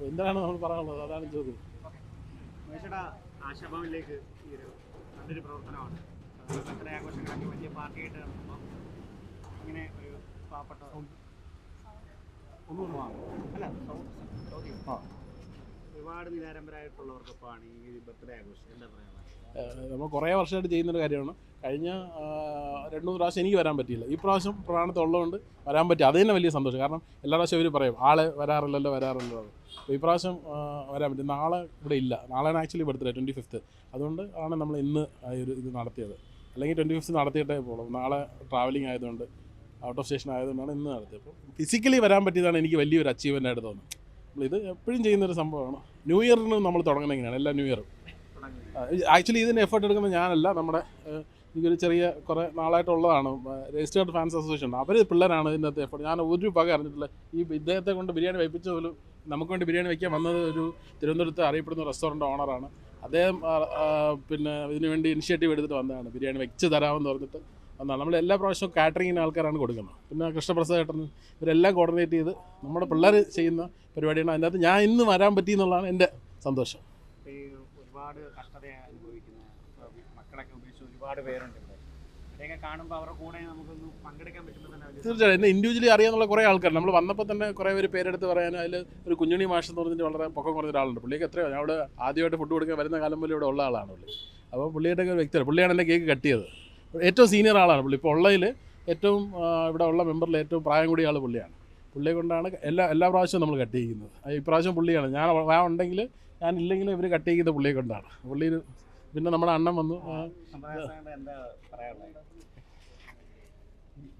എന്താണ് നമ്മൾ പറയാനുള്ളത്? അതാണ് ചോദ്യം ആശാഭവനിലേക്ക് ഈ ഒരു നല്ലൊരു പ്രവർത്തനമാണ്. ആഘോഷങ്ങളൊക്കെ വലിയ പാർട്ടിയായിട്ട് നടത്തുമ്പോൾ ഇങ്ങനെ ഒരു പാവപ്പെട്ട ഒന്നും അല്ല സൗ- ചോദ്യം ആ. ഒരുപാട് നിരാരംഭരായിട്ടുള്ളവർക്കൊപ്പമാണ് ഈ ബർത്ത്ഡേ ആഘോഷം. എന്താ പറയുക നമ്മൾ കുറേ വർഷമായിട്ട് ചെയ്യുന്നൊരു കാര്യമാണ്. കഴിഞ്ഞ രണ്ടു മൂന്ന് പ്രാവശ്യം എനിക്ക് വരാൻ പറ്റിയില്ല. ഈ പ്രാവശ്യം പ്രാണത്തുള്ളതുകൊണ്ട് വരാൻ പറ്റി. അത് തന്നെ വലിയ സന്തോഷം. കാരണം എല്ലാ പ്രാവശ്യം അവർ പറയും ആളെ വരാറില്ലല്ലോ വരാറില്ലല്ലോ. അപ്പോൾ ഈ പ്രാവശ്യം വരാൻ പറ്റി. നാളെ ഇവിടെ ഇല്ല. നാളെയാണ് ആക്ച്വലി ബർത്ത്ഡേ ട്വന്റി ഫിഫ്ത്ത് അതുകൊണ്ട് ആണ് നമ്മൾ ഇന്ന് ഈ ഒരു ഇത് നടത്തിയത്. അല്ലെങ്കിൽ ട്വന്റി ഫിഫ്ത്ത് നടത്തിയിട്ടേ പോകുള്ളൂ നാളെ ട്രാവലിംഗ് ആയതുകൊണ്ട് ഔട്ട് ഓഫ് സ്റ്റേഷൻ ആയതുകൊണ്ടാണ് ഇന്ന് നടത്തിയത്. അപ്പോൾ ഫിസിക്കലി വരാൻ പറ്റിയതാണ് എനിക്ക് വലിയൊരു അച്ചീവ്മെന്റ് ആയിട്ട് തോന്നുന്നത്. നമ്മളിത് എപ്പോഴും ചെയ്യുന്നൊരു സംഭവമാണ്. ന്യൂ ഇയറിന് നമ്മൾ തുടങ്ങുന്നത് എങ്ങനെയാണ്? എല്ലാ ന്യൂ ഇയറും ആക്ച്വലി ഇതിന് എഫേർട്ട് എടുക്കുന്നത് ഞാനല്ല. നമ്മുടെ എനിക്കൊരു ചെറിയ കുറേ നാളായിട്ടുള്ളതാണ്. രജിസ്റ്റേർഡ് ഫാൻസ് അസോസിയേഷൻ അവർ പിള്ളേരാണ് ഇതിന്റെ അകത്ത് എഫേർട്ട് ഞാൻ ഒരു പക അറിഞ്ഞിട്ടില്ല. ഈ ഇദ്ദേഹത്തെ കൊണ്ട് ബിരിയാണി വയ്പ്പിച്ച പോലും നമുക്ക് വേണ്ടി ബിരിയാണി വയ്ക്കാൻ വന്നത് ഒരു തിരുവനന്തപുരത്ത് അറിയപ്പെടുന്ന റെസ്റ്റോറന്റ് ഓണറാണ് അദ്ദേഹം പിന്നെ ഇതിനുവേണ്ടി ഇനിഷ്യേറ്റീവ് എടുത്തിട്ട് വന്നതാണ്. ബിരിയാണി വെച്ച് തരാമെന്ന് പറഞ്ഞിട്ട്. വന്നതാണ് നമ്മൾ എല്ലാ പ്രാവശ്യവും കാറ്ററിങ്ങിന് ആൾക്കാരാണ് കൊടുക്കുന്നത്. പിന്നെ കൃഷ്ണപ്രസാദ് ഏട്ടൻ ഇവരെല്ലാം കോർഡിനേറ്റ് ചെയ്ത് നമ്മുടെ പിള്ളേർ ചെയ്യുന്ന പരിപാടിയാണ്. അതിന്റെ അകത്ത് ഞാൻ ഇന്ന് വരാൻ പറ്റി എന്നുള്ളതാണ് എന്റെ സന്തോഷം. ഒരുപാട് കഷ്ടത അനുഭവിക്കുന്ന ഇപ്പൊ മക്കളൊക്കെ ഉപേക്ഷിച്ച് ഒരുപാട് പേരുണ്ട് തീർച്ചയായും എന്നെ ഇൻഡിവിജ്വലി അറിയാന്നുള്ള കുറേ ആൾക്കാർ നമ്മൾ വന്നപ്പോൾ തന്നെ കുറേ പേര് പേരെടുത്ത് പറയാനും അതിൽ ഒരു കുഞ്ഞുണി മാഷ് എന്ന് പറഞ്ഞിട്ട് വളരെ പൊക്കം കുറഞ്ഞ ഒരാളുണ്ട്. പുള്ളിക്ക് എത്രയോ ഞാൻ അവിടെ ആദ്യമായിട്ട് ഫുഡ് കൊടുക്കാൻ വരുന്ന കാലം പോലും ഇവിടെ ഉള്ള ആളാണ് പുള്ളി. അപ്പോൾ പുള്ളിയുടെ ഒക്കെ ഒരു വ്യക്തിയാണ്. പുള്ളിയാണ് എന്റെ കേക്ക് കട്ടിയത് ചെയ്തത്. ഏറ്റവും സീനിയർ ആളാണ് പുള്ളി. ഇപ്പോൾ ഉള്ളതിൽ ഏറ്റവും ഇവിടെ ഉള്ള മെമ്പറിൽ ഏറ്റവും പ്രായം കൂടിയ ആൾ പുള്ളിയാണ്. പുള്ളിയെ കൊണ്ടാണ് എല്ലാ എല്ലാ പ്രാവശ്യവും നമ്മൾ കട്ട് ചെയ്യുന്നത്. ആ, ഇപ്രാവശ്യം പുള്ളിയാണ്. ഞാൻ ഞാൻ ഉണ്ടെങ്കിൽ ഞാൻ ഇല്ലെങ്കിലും ഇവർ കട്ട് ചെയ്യുന്നത് പുള്ളിയെ കൊണ്ടാണ്. പുള്ളി പിന്നെ നമ്മുടെ അണ്ണൻ വന്നു. ആ,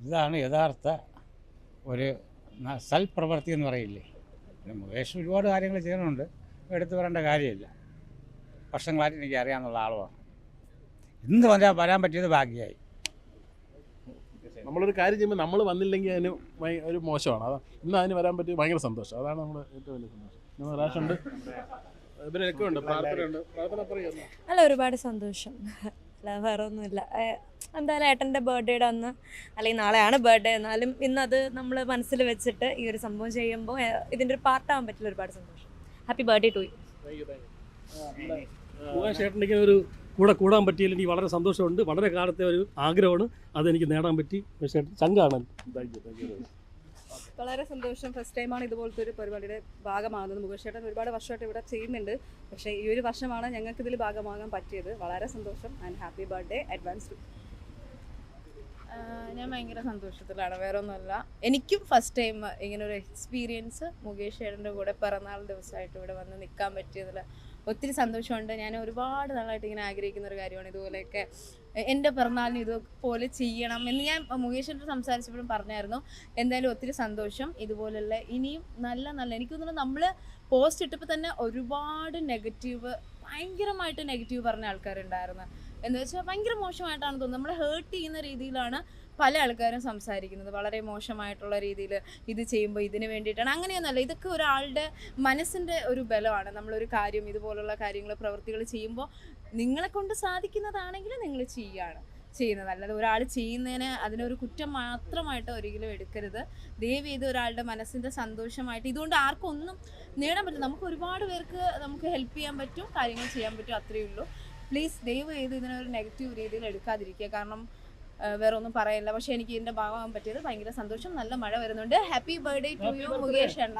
ഇതാണ് യഥാർത്ഥ ഒരു സൽപ്രവർത്തി സൽപ്രവൃത്തി എന്ന് പറയില്ലേ? മുകേഷ് ഒരുപാട് കാര്യങ്ങൾ ചെയ്യുന്നുണ്ട്. എടുത്തു പറയേണ്ട കാര്യമില്ല. വർഷങ്ങളായിട്ട് എനിക്ക് അറിയാമെന്നുള്ള ആളുമാണ് ഇന്ന് വരാൻ വരാൻ പറ്റിയത് ഭാഗ്യമായി നമ്മളൊരു കാര്യം ചെയ്യുമ്പോൾ നമ്മൾ വന്നില്ലെങ്കിൽ അതിന് ഒരു മോശമാണ്. അതാ ഇന്ന് അതിന് വരാൻ പറ്റിയത് ഭയങ്കര സന്തോഷം. അതാണ് നമ്മുടെ ഏറ്റവും വലിയ സന്തോഷം. ഇന്ന് നിരാശുണ്ട് ഇവരൊക്കെ ഉണ്ട് പ്രാർത്ഥനയുണ്ട്. പ്രാർത്ഥന പറയുന്നു അല്ല ഒരുപാട് സന്തോഷം. അല്ല വേറെ ഒന്നുമില്ല എന്തായാലും ഏട്ടന്റെ ബർത്ത്ഡേയുടെ അന്ന് അല്ലെങ്കിൽ നാളെയാണ് ബർത്ത്ഡേ എന്നാലും ഇന്നത് നമ്മൾ മനസ്സിൽ വെച്ചിട്ട് ഈ ഒരു സംഭവം ചെയ്യുമ്പോൾ ഇതിന്റെ ഒരു പാർട്ടാവാൻ പറ്റില്ല ഒരുപാട് സന്തോഷം. ഹാപ്പി ബർത്ത്ഡേ ടു യു ഒരു കൂടെ കൂടാൻ പറ്റിയതിൽ എനിക്ക് വളരെ സന്തോഷമുണ്ട്. വളരെ കാലത്തെ ഒരു ആഗ്രഹമാണ്. അതെനിക്ക് നേടാൻ പറ്റി. പക്ഷേ ചങ്കാണ് താങ്ക് യു താങ്ക് യു വളരെ സന്തോഷം. ഫസ്റ്റ് ടൈമാണ് ഇതുപോലത്തെ ഒരു പരിപാടിയുടെ ഭാഗമാകുന്നത്. മുഖേഷേട്ടൻ ഒരുപാട് വർഷമായിട്ട് ഇവിടെ ചെയ്യുന്നുണ്ട്. പക്ഷേ ഈ ഒരു വർഷമാണ് ഞങ്ങൾക്ക് ഇതിൽ ഭാഗമാകാൻ പറ്റിയത്. വളരെ സന്തോഷം. ആൻഡ് ഹാപ്പി ബർത്ത്ഡേ അഡ്വാൻസ് ഞാൻ ഭയങ്കര സന്തോഷത്തിലാണ്. വേറെ ഒന്നുമല്ല എനിക്കും ഫസ്റ്റ് ടൈം ഇങ്ങനെ ഒരു എക്സ്പീരിയൻസ് മുകേഷ് ഏടന്റെ കൂടെ പിറന്നാൾ ദിവസമായിട്ട് ഇവിടെ വന്ന് നിൽക്കാൻ പറ്റിയതിൽ ഒത്തിരി സന്തോഷമുണ്ട്. ഞാൻ ഒരുപാട് നാളായിട്ട് ഇങ്ങനെ ആഗ്രഹിക്കുന്ന ഒരു കാര്യമാണ് ഇതുപോലെയൊക്കെ എന്റെ പിറന്നാളിന് ഇതുപോലെ ചെയ്യണം എന്ന് ഞാൻ മുകേഷിനോട് സംസാരിച്ചപ്പോഴും പറഞ്ഞായിരുന്നു. എന്തായാലും ഒത്തിരി സന്തോഷം. ഇതുപോലെയുള്ള ഇനിയും നല്ല നല്ല എനിക്ക് തോന്നുന്നു നമ്മൾ പോസ്റ്റ് ഇട്ടപ്പോൾ തന്നെ ഒരുപാട് നെഗറ്റീവ് ഭയങ്കരമായിട്ട് നെഗറ്റീവ് പറഞ്ഞ ആൾക്കാരുണ്ടായിരുന്നു. എന്ന് വെച്ചാൽ ഭയങ്കര മോശമായിട്ടാണ് തോന്നുന്നത്. നമ്മളെ ഹേർട്ട് ചെയ്യുന്ന രീതിയിലാണ് പല ആൾക്കാരും സംസാരിക്കുന്നത്. വളരെ മോശമായിട്ടുള്ള രീതിയിൽ ഇത് ചെയ്യുമ്പോൾ ഇതിന് വേണ്ടിയിട്ടാണ്. അങ്ങനെയൊന്നുമല്ല ഇതൊക്കെ ഒരാളുടെ മനസ്സിന്റെ ഒരു ബലമാണ്. നമ്മളൊരു കാര്യം ഇതുപോലുള്ള കാര്യങ്ങൾ പ്രവൃത്തികൾ ചെയ്യുമ്പോൾ നിങ്ങളെ കൊണ്ട് സാധിക്കുന്നതാണെങ്കിൽ നിങ്ങൾ ചെയ്യുകയാണ് ചെയ്യുന്നത്. അല്ലാതെ ഒരാൾ ചെയ്യുന്നതിന് അതിനൊരു കുറ്റം മാത്രമായിട്ട് ഒരിക്കലും എടുക്കരുത്. ദയവ് ചെയ്ത് ഒരാളുടെ മനസ്സിന്റെ സന്തോഷമായിട്ട് ഇതുകൊണ്ട് ആർക്കൊന്നും നേടാൻ പറ്റും. നമുക്ക് ഒരുപാട് പേർക്ക് നമുക്ക് ഹെൽപ്പ് ചെയ്യാൻ പറ്റും കാര്യങ്ങൾ ചെയ്യാൻ പറ്റും അത്രയേ ഉള്ളൂ. പ്ലീസ് ദയവ് ചെയ്ത് ഇതിനൊരു നെഗറ്റീവ് രീതിയിൽ എടുക്കാതിരിക്കുക. കാരണം വേറെ ഒന്നും പറയില്ല. പക്ഷെ എനിക്ക് ഇതിന്റെ ഭാഗമാകാൻ പറ്റിയത് ഭയങ്കര സന്തോഷം. നല്ല മഴ വരുന്നുണ്ട്. Happy birthday to you Mukesh എണ്ണ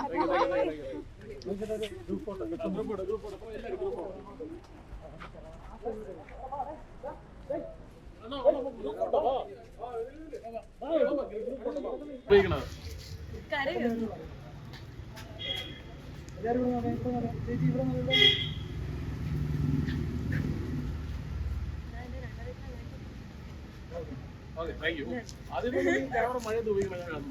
ഉപയോഗിക്കണത്. ഓക്കെ താങ്ക് യു ആദ്യം ക്യാമറ മഴയത്ത് ഉപയോഗിക്കണം ഞാൻ